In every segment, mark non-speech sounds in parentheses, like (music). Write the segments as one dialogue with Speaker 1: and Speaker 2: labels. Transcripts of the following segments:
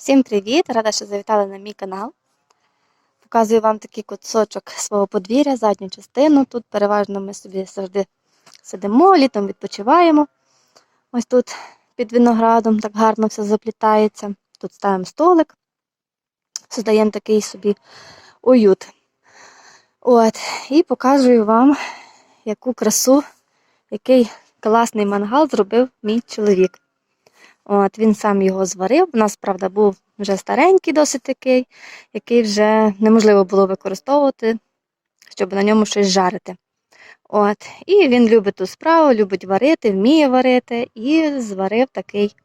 Speaker 1: Всім привіт! Рада, що завітали на мій канал. Показую вам такий кусочок свого подвір'я, задню частину. Тут переважно ми собі завжди сидимо, літом відпочиваємо. Ось тут під виноградом так гарно все заплітається. Тут ставимо столик, создаємо такий собі уют. От, і показую вам, яку красу, який класний мангал зробив мій чоловік. От, Він сам його зварив. У нас, правда, був вже старенький, досить такий, який вже неможливо було використовувати, щоб на ньому щось жарити. От, І він любить ту справу, любить варити, вміє варити і зварив такий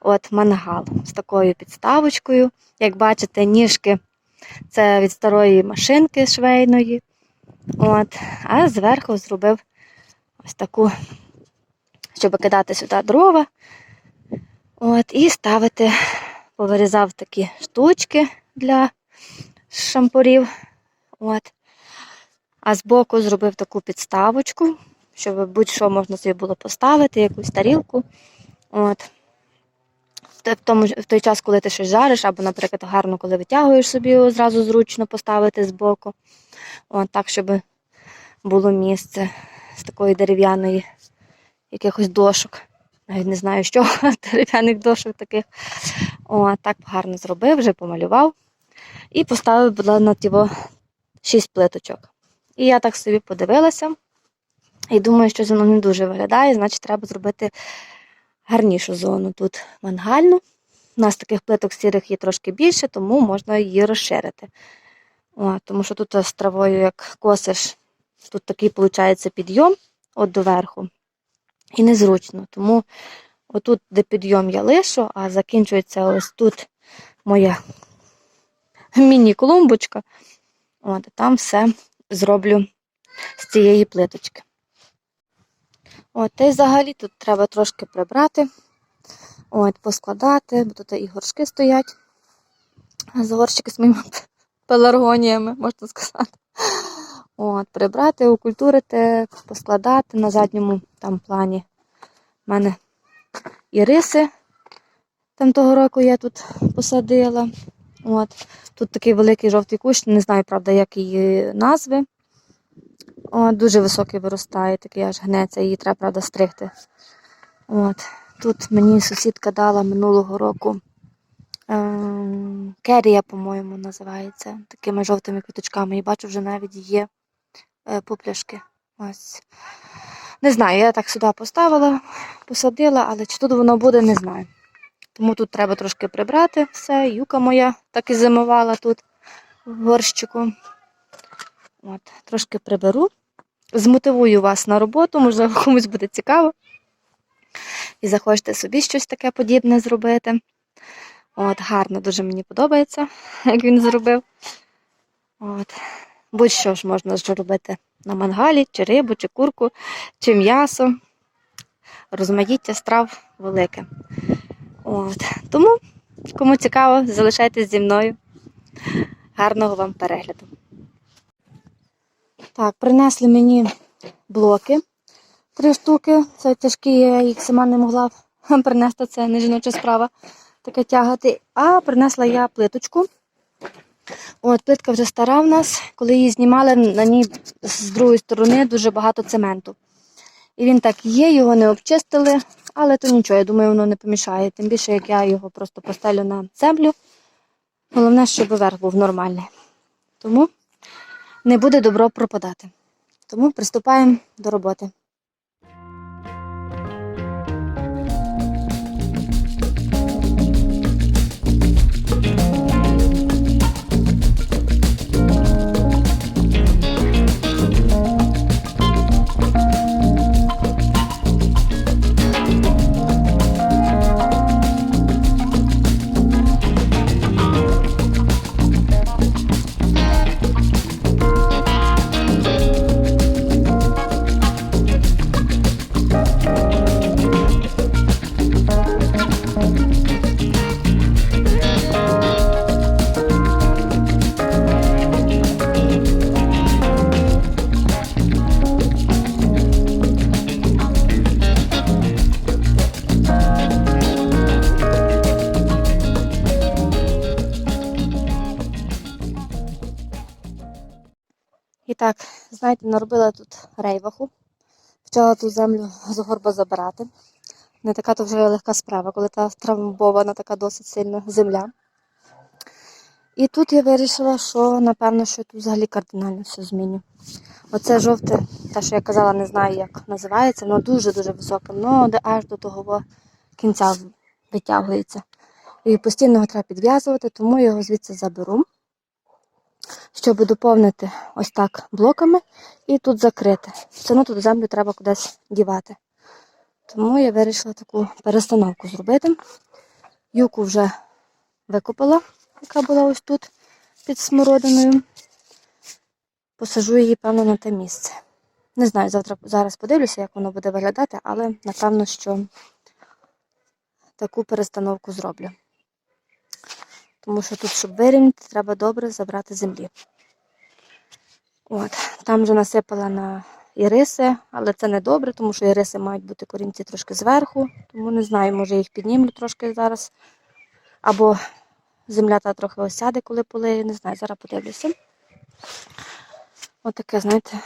Speaker 1: от мангал з такою підставочкою. Як бачите, ніжки це від старої машинки швейної. От, А зверху зробив ось таку, щоб кидати сюди дрова. От, І ставити, повирізав такі штучки для шампурів. От. А збоку зробив таку підставочку, щоб будь-що можна собі було поставити, якусь тарілку. От. В, тому, в той час, коли ти щось жариш, або, наприклад, гарно, коли витягуєш собі, одразу зручно поставити збоку. От, Так, щоб було місце з такої дерев'яної якихось дошок навіть не знаю, що (laughs) дерев'яних дошок таких. О, так гарно зробив, вже помалював. І поставив була на тіво 6 плиточок. І я так собі подивилася і думаю, що воно не дуже виглядає, значить, треба зробити гарнішу зону тут мангальну. У нас таких плиток сірих є трошки більше, тому можна її розширити. О, тому що тут з травою, як косиш, тут такий, виходить, підйом от до верху і незручно. Тому отут, де підйом я лишу, а закінчується ось тут моя міні-клумбочка. От, Там все зроблю з цієї плиточки. От, й взагалі тут треба трошки прибрати, от, поскладати, бо тут і горшки стоять. З горщики з моїми (laughs) пеларгоніями, можна сказати. От, Прибрати, окультурити, поскладати на задньому там плані. У мене і риси там того року я тут посадила. От. Тут такий великий жовтий кущ, не знаю, правда, як її назви. От, Дуже високий виростає, такий аж гнеться, її треба, правда, стригти. От. Тут мені сусідка дала минулого року ем, керія, по-моєму, називається, такими жовтими квіточками. І бачу, вже навіть є Е, попляшки. Ось. Не знаю, я так сюди поставила, посадила, але чи тут воно буде, не знаю. Тому тут треба трошки прибрати все. Юка моя так і зимувала тут в горщику. От, Трошки приберу. Змотивую вас на роботу, можливо, (laughs) комусь буде цікаво. І захочете собі щось таке подібне зробити. От, Гарно дуже мені подобається, (laughs) як він зробив. От. Будь-що ж можна зробити на мангалі, чи рибу, чи курку, чи м'ясо. Розмаїття страв велике. От. Тому, кому цікаво, залишайтесь зі мною. Гарного вам перегляду. Так, принесли мені блоки. Три штуки. Це тяжкі, я їх сама не могла принести, це не жіноча справа таке тягати. А принесла я плиточку. От, Плитка вже стара в нас. Коли її знімали, на ній з другої сторони дуже багато цементу. І він так є, його не обчистили, але то нічого, я думаю, воно не помішає. Тим більше, як я його просто постелю на землю. Головне, щоб верх був нормальний. Тому не буде добро пропадати. Тому приступаємо до роботи. Так, знаєте, наробила тут рейваху. Почала ту землю з горба забирати. Не така то вже легка справа, коли та травмована така досить сильно земля. І тут я вирішила, що напевно, що тут взагалі кардинально все зміню. Оце жовте, те, що я казала, не знаю, як називається, воно дуже-дуже високе, воно аж до того кінця витягується. І постійно його треба підв'язувати, тому я його звідси заберу, щоб доповнити ось так блоками і тут закрити. Одно тут землю треба кудись дівати. Тому я вирішила таку перестановку зробити. Юку вже викопала, яка була ось тут під смородиною. Посажу її, певно, на те місце. Не знаю, завтра зараз подивлюся, як воно буде виглядати, але напевно, що таку перестановку зроблю. Тому що тут, щоб вирівняти, треба добре забрати землі. От, там вже насипала на іриси, але це не добре, тому що іриси мають бути корінці трошки зверху. Тому не знаю, може їх піднімлю трошки зараз. Або земля та трохи осяде, коли полию, не знаю, зараз подивлюся. Отаке, знаєте,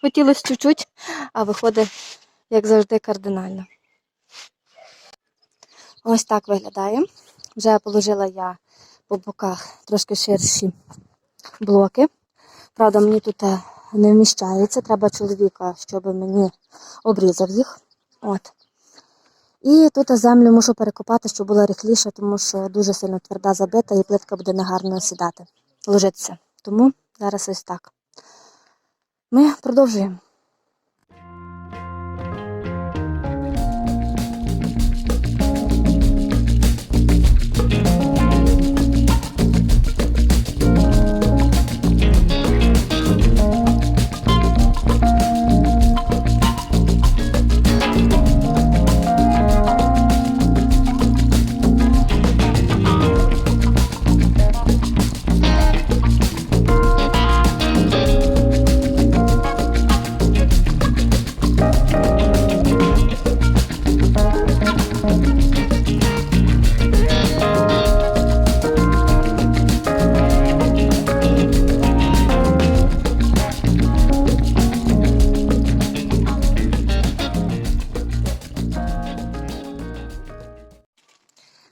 Speaker 1: хотілося чуть-чуть, а виходить, як завжди, кардинально. Ось так виглядає. Вже положила я по боках трошки ширші блоки. Правда, мені тут е, не вміщається. Треба чоловіка, щоб мені обрізав їх. От. І тут землю мушу перекопати, щоб була рихліша, тому що дуже сильно тверда забита і плитка буде негарно сідати, ложитися. Тому зараз ось так. Ми продовжуємо.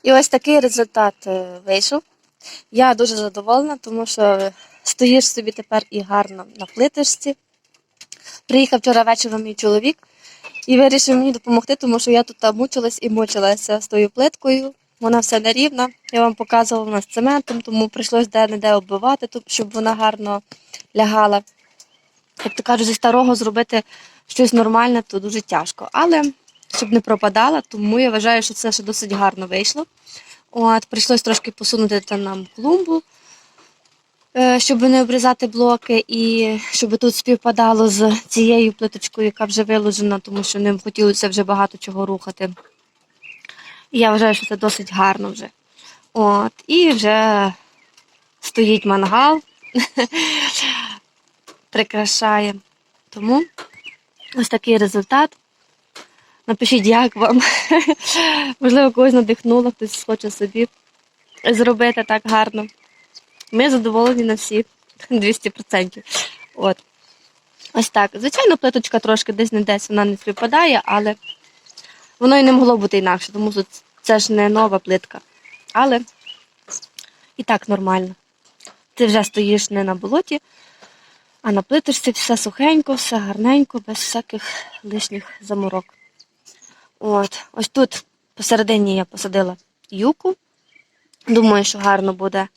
Speaker 1: І ось такий результат е, вийшов. Я дуже задоволена, тому що стоїш собі тепер і гарно на плиточці. Приїхав вчора вечором мій чоловік і вирішив мені допомогти, тому що я тут мучилась і мучилася з тою плиткою. Вона вся нерівна. Я вам показувала вона з цементом, тому прийшлось де-не-де оббивати, щоб вона гарно лягала. Як то кажуть, зі старого зробити щось нормальне, то дуже тяжко. Але щоб не пропадала, тому я вважаю, що це ще досить гарно вийшло. От, прийшлось трошки посунути там нам клумбу, е, щоб не обрізати блоки, і щоб тут співпадало з цією плиточкою, яка вже виложена, тому що ним хотілося вже багато чого рухати. І я вважаю, що це досить гарно вже. От, і вже стоїть мангал, (laughs) прикрашає. Тому ось такий результат. Напишіть, як вам. (laughs) Можливо, когось надихнуло, хтось хоче собі зробити так гарно. Ми задоволені на всі 200%. (laughs) От. Ось так. Звичайно, плиточка трошки десь не десь вона не співпадає, але воно і не могло бути інакше, тому що це ж не нова плитка. Але і так нормально. Ти вже стоїш не на болоті, а на плиточці все сухенько, все гарненько, без всяких лишніх заморок. От, ось тут посередині я посадила юку. Думаю, що гарно буде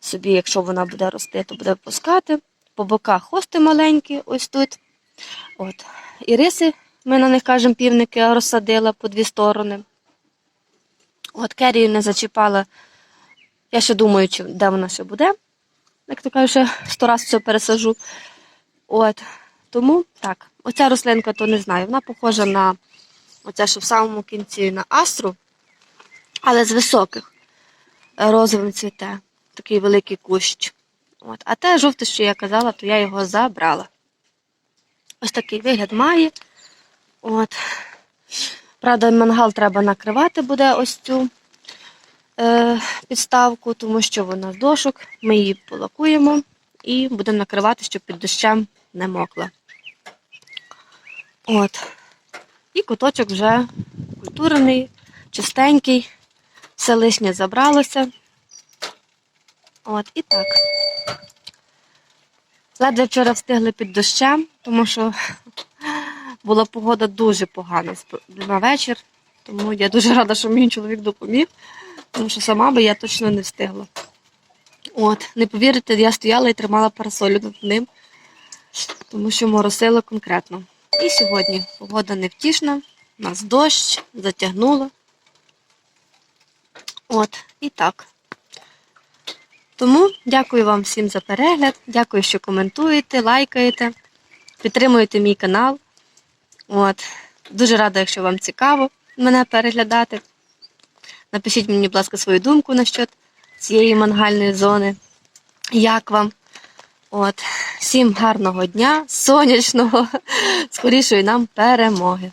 Speaker 1: собі, якщо вона буде рости, то буде пускати. По боках хости маленькі, ось тут. От. Іриси, ми на них кажемо півники, розсадила по дві сторони. От керію не зачіпала. Я ще думаю, чи, де вона ще буде. Як то кажу, ще сто раз все пересажу. От. Тому так, оця рослинка, то не знаю, вона похожа на оця, що в самому кінці на астру, але з високих розовим цвіте. Такий великий кущ. От. А те жовте, що я казала, то я його забрала. Ось такий вигляд має. От. Правда, мангал треба накривати буде ось цю е, підставку, тому що вона з дошок. Ми її полакуємо і будемо накривати, щоб під дощем не мокла. От. І куточок вже культурний, чистенький, все лишнє забралося. От, і так. Ледве вчора встигли під дощем, тому що (laughs) була погода дуже погана на вечір. Тому я дуже рада, що мій чоловік допоміг, тому що сама би я точно не встигла. От, не повірите, я стояла і тримала парасолю над ним, тому що моросило конкретно. І сьогодні погода невтішна, у нас дощ, затягнуло. От, і так. Тому дякую вам всім за перегляд. Дякую, що коментуєте, лайкаєте, підтримуєте мій канал. От. Дуже рада, якщо вам цікаво мене переглядати. Напишіть мені, будь ласка, свою думку насчет цієї мангальної зони. Як вам? От. Всім гарного дня, сонячного, скорішої нам перемоги.